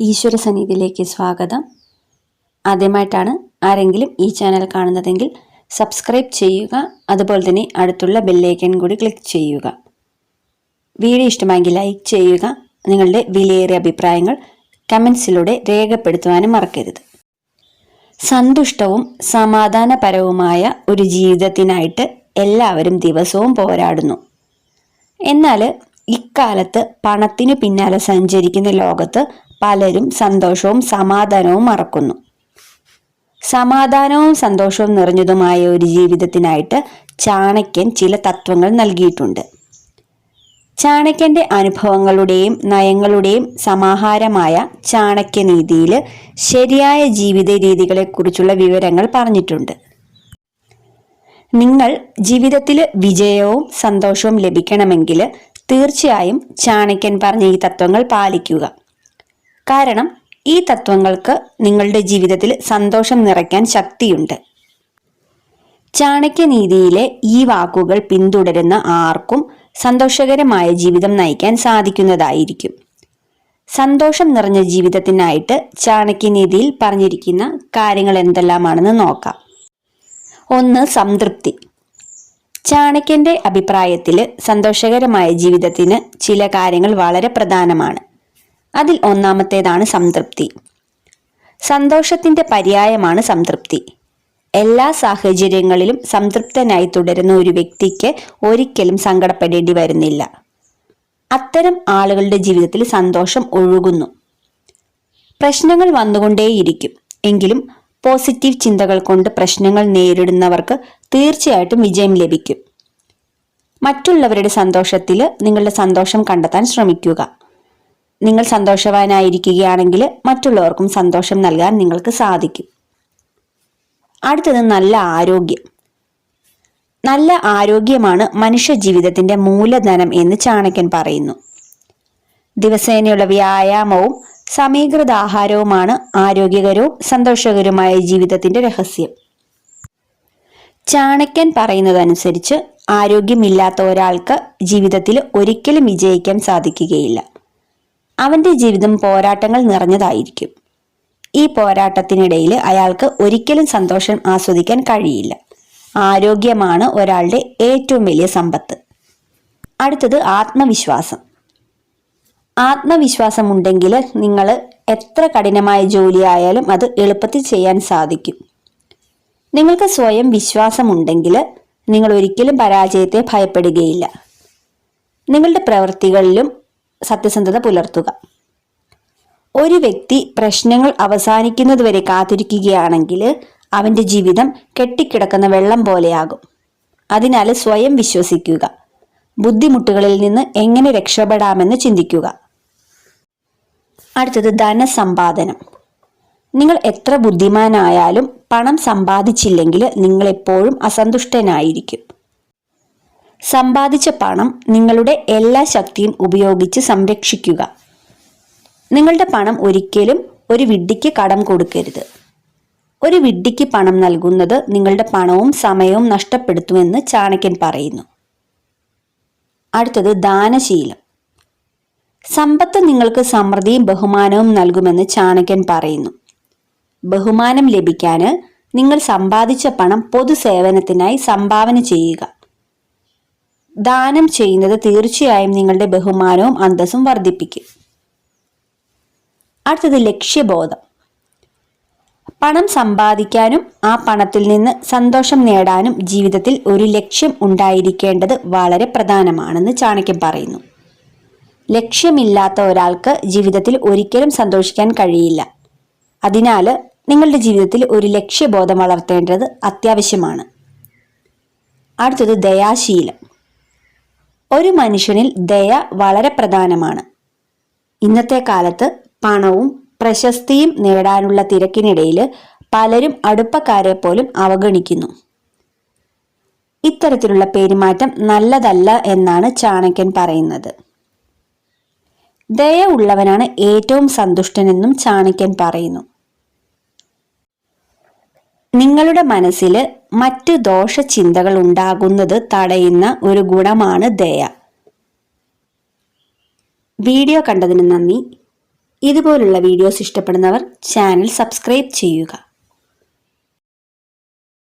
ഈശ്വര സന്നിധിയിലേക്ക് സ്വാഗതം. ആദ്യമായിട്ടാണ് ആരെങ്കിലും ഈ ചാനൽ കാണുന്നതെങ്കിൽ സബ്സ്ക്രൈബ് ചെയ്യുക അതുപോലെ തന്നെ അടുത്തുള്ള ബെല്ലൈക്കൺ കൂടി ക്ലിക്ക് ചെയ്യുക. വീഡിയോ ഇഷ്ടമായെങ്കിൽ ലൈക്ക് ചെയ്യുക നിങ്ങളുടെ വിലയേറിയ അഭിപ്രായങ്ങൾ കമൻസിലൂടെ രേഖപ്പെടുത്തുവാനും മറക്കരുത്. സന്തുഷ്ടവും സമാധാനപരവുമായ ഒരു ജീവിതത്തിനായിട്ട് എല്ലാവരും ദിവസവും പോരാടുന്നു. എന്നാൽ ഇക്കാലത്ത് പണത്തിനു പിന്നാലെ സഞ്ചരിക്കുന്ന ലോകത്ത് പലരും സന്തോഷവും സമാധാനവും മറക്കുന്നു. സമാധാനവും സന്തോഷവും നിറഞ്ഞതുമായ ഒരു ജീവിതത്തിനായിട്ട് ചാണക്യൻ ചില തത്വങ്ങൾ നൽകിയിട്ടുണ്ട്. ചാണക്യന്റെ അനുഭവങ്ങളുടെയും നയങ്ങളുടെയും സമാഹാരമായ ചാണക്യനീതിയിൽ ശരിയായ ജീവിത രീതികളെക്കുറിച്ചുള്ള വിവരങ്ങൾ പറഞ്ഞിട്ടുണ്ട്. നിങ്ങൾ ജീവിതത്തിൽ വിജയവും സന്തോഷവും ലഭിക്കണമെങ്കിൽ തീർച്ചയായും ചാണക്യൻ പറഞ്ഞ ഈ തത്വങ്ങൾ പാലിക്കുക. കാരണം ഈ തത്വങ്ങൾക്ക് നിങ്ങളുടെ ജീവിതത്തിൽ സന്തോഷം നിറയ്ക്കാൻ ശക്തിയുണ്ട്. ചാണക്യനീതിയിലെ ഈ വാക്കുകൾ പിന്തുടരുന്ന ആർക്കും സന്തോഷകരമായ ജീവിതം നയിക്കാൻ സാധിക്കുന്നതായിരിക്കും. സന്തോഷം നിറഞ്ഞ ജീവിതത്തിനായിട്ട് ചാണക്യനീതിയിൽ പറഞ്ഞിരിക്കുന്ന കാര്യങ്ങൾ എന്തെല്ലാമാണെന്ന് നോക്കാം. ഒന്ന് സംതൃപ്തി. ചാണക്യന്റെ അഭിപ്രായത്തിൽ സന്തോഷകരമായ ജീവിതത്തിന് ചില കാര്യങ്ങൾ വളരെ പ്രധാനമാണ്. അതിൽ ഒന്നാമത്തേതാണ് സംതൃപ്തി. സന്തോഷത്തിന്റെ പര്യായമാണ് സംതൃപ്തി. എല്ലാ സാഹചര്യങ്ങളിലും സംതൃപ്തനായി തുടരുന്ന ഒരു വ്യക്തിക്ക് ഒരിക്കലും സങ്കടപ്പെടേണ്ടി വരുന്നില്ല. അത്തരം ആളുകളുടെ ജീവിതത്തിൽ സന്തോഷം ഒഴുകുന്നു. പ്രശ്നങ്ങൾ വന്നുകൊണ്ടേയിരിക്കും. എങ്കിലും പോസിറ്റീവ് ചിന്തകൾ കൊണ്ട് പ്രശ്നങ്ങൾ നേരിടുന്നവർക്ക് തീർച്ചയായിട്ടും വിജയം ലഭിക്കും. മറ്റുള്ളവരുടെ സന്തോഷത്തിൽ നിങ്ങളുടെ സന്തോഷം കണ്ടെത്താൻ ശ്രമിക്കുക. നിങ്ങൾ സന്തോഷവാനായിരിക്കുകയാണെങ്കിൽ മറ്റുള്ളവർക്കും സന്തോഷം നൽകാൻ നിങ്ങൾക്ക് സാധിക്കും. അടുത്തത് നല്ല ആരോഗ്യം. നല്ല ആരോഗ്യമാണ് മനുഷ്യ ജീവിതത്തിന്റെ മൂലധനം എന്ന് ചാണക്യൻ പറയുന്നു. ദിവസേനയുള്ള വ്യായാമവും സമീകൃത ആഹാരവുമാണ് ആരോഗ്യകരവും സന്തോഷകരവുമായ ജീവിതത്തിന്റെ രഹസ്യം. ചാണക്യൻ പറയുന്നതനുസരിച്ച് ആരോഗ്യമില്ലാത്ത ഒരാൾക്ക് ജീവിതത്തിൽ ഒരിക്കലും വിജയിക്കാൻ സാധിക്കുകയില്ല. അവന്റെ ജീവിതം പോരാട്ടങ്ങൾ നിറഞ്ഞതായിരിക്കും. ഈ പോരാട്ടത്തിനിടയിൽ അയാൾക്ക് ഒരിക്കലും സന്തോഷം ആസ്വദിക്കാൻ കഴിയില്ല. ആരോഗ്യമാണ് ഒരാളുടെ ഏറ്റവും വലിയ സമ്പത്ത്. അടുത്തത് ആത്മവിശ്വാസം. ആത്മവിശ്വാസം ഉണ്ടെങ്കിൽ നിങ്ങൾ എത്ര കഠിനമായ ജോലിയായാലും അത് എളുപ്പത്തിൽ ചെയ്യാൻ സാധിക്കും. നിങ്ങൾക്ക് സ്വയം വിശ്വാസമുണ്ടെങ്കിൽ നിങ്ങൾ ഒരിക്കലും പരാജയത്തെ ഭയപ്പെടുകയില്ല. നിങ്ങളുടെ പ്രവൃത്തികളിലും സത്യസന്ധത പുലർത്തുക. ഒരു വ്യക്തി പ്രശ്നങ്ങൾ അവസാനിക്കുന്നതുവരെ കാത്തിരിക്കുകയാണെങ്കിൽ അവന്റെ ജീവിതം കെട്ടിക്കിടക്കുന്ന വെള്ളം പോലെയാകും. അതിനാൽ സ്വയം വിശ്വസിക്കുക. ബുദ്ധിമുട്ടുകളിൽ നിന്ന് എങ്ങനെ രക്ഷപ്പെടാമെന്ന് ചിന്തിക്കുക. അടുത്തത് ധനസമ്പാദനം. നിങ്ങൾ എത്ര ബുദ്ധിമാനായാലും പണം സമ്പാദിച്ചില്ലെങ്കിൽ നിങ്ങൾ എപ്പോഴും അസന്തുഷ്ടനായിരിക്കും. സമ്പാദിച്ച പണം നിങ്ങളുടെ എല്ലാ ശക്തിയും ഉപയോഗിച്ച് സംരക്ഷിക്കുക. നിങ്ങളുടെ പണം ഒരിക്കലും ഒരു വിഡ്ഢിക്ക് കടം കൊടുക്കരുത്. ഒരു വിഡ്ഢിക്ക് പണം നൽകുന്നത് നിങ്ങളുടെ പണവും സമയവും നഷ്ടപ്പെടുത്തുമെന്ന് ചാണക്യൻ പറയുന്നു. അടുത്തത് ദാനശീലം. സമ്പത്ത് നിങ്ങൾക്ക് സമൃദ്ധിയും ബഹുമാനവും നൽകുമെന്ന് ചാണക്യൻ പറയുന്നു. ബഹുമാനം ലഭിക്കാന് നിങ്ങൾ സമ്പാദിച്ച പണം പൊതുസേവനത്തിനായി സംഭാവന ചെയ്യുക. ദാനം ചെയ്യുന്നത് തീർച്ചയായും നിങ്ങളുടെ ബഹുമാനവും അന്തസ്സും വർദ്ധിപ്പിക്കും. അടുത്തത് ലക്ഷ്യബോധം. പണം സമ്പാദിക്കാനും ആ പണത്തിൽ നിന്ന് സന്തോഷം നേടാനും ജീവിതത്തിൽ ഒരു ലക്ഷ്യം ഉണ്ടായിരിക്കേണ്ടത് വളരെ പ്രധാനമാണെന്ന് ചാണക്യം പറയുന്നു. ലക്ഷ്യമില്ലാത്ത ഒരാൾക്ക് ജീവിതത്തിൽ ഒരിക്കലും സന്തോഷിക്കാൻ കഴിയില്ല. അതിനാൽ നിങ്ങളുടെ ജീവിതത്തിൽ ഒരു ലക്ഷ്യബോധം വളർത്തേണ്ടത് അത്യാവശ്യമാണ്. അടുത്തത് ദയാശീലം. ഒരു മനുഷ്യനിൽ ദയ വളരെ പ്രധാനമാണ്. ഇന്നത്തെ കാലത്ത് പണവും പ്രശസ്തിയും നേടാനുള്ള തിരക്കിനിടയിൽ പലരും അടുപ്പക്കാരെ പോലും അവഗണിക്കുന്നു. ഇത്തരത്തിലുള്ള പെരുമാറ്റം നല്ലതല്ല എന്നാണ് ചാണക്യൻ പറയുന്നത്. ദയ ഉള്ളവനാണ് ഏറ്റവും സന്തുഷ്ടനെന്നും ചാണക്യൻ പറയുന്നു. നിങ്ങളുടെ മനസ്സിൽ മറ്റു ദോഷചിന്തകൾ ഉണ്ടാകുന്നത് തടയുന്ന ഒരു ഗുണമാണ് ദയ. വീഡിയോ കണ്ടതിന് നന്ദി. ഇതുപോലുള്ള വീഡിയോസ് ഇഷ്ടപ്പെടുന്നവർ ചാനൽ സബ്സ്ക്രൈബ് ചെയ്യുക.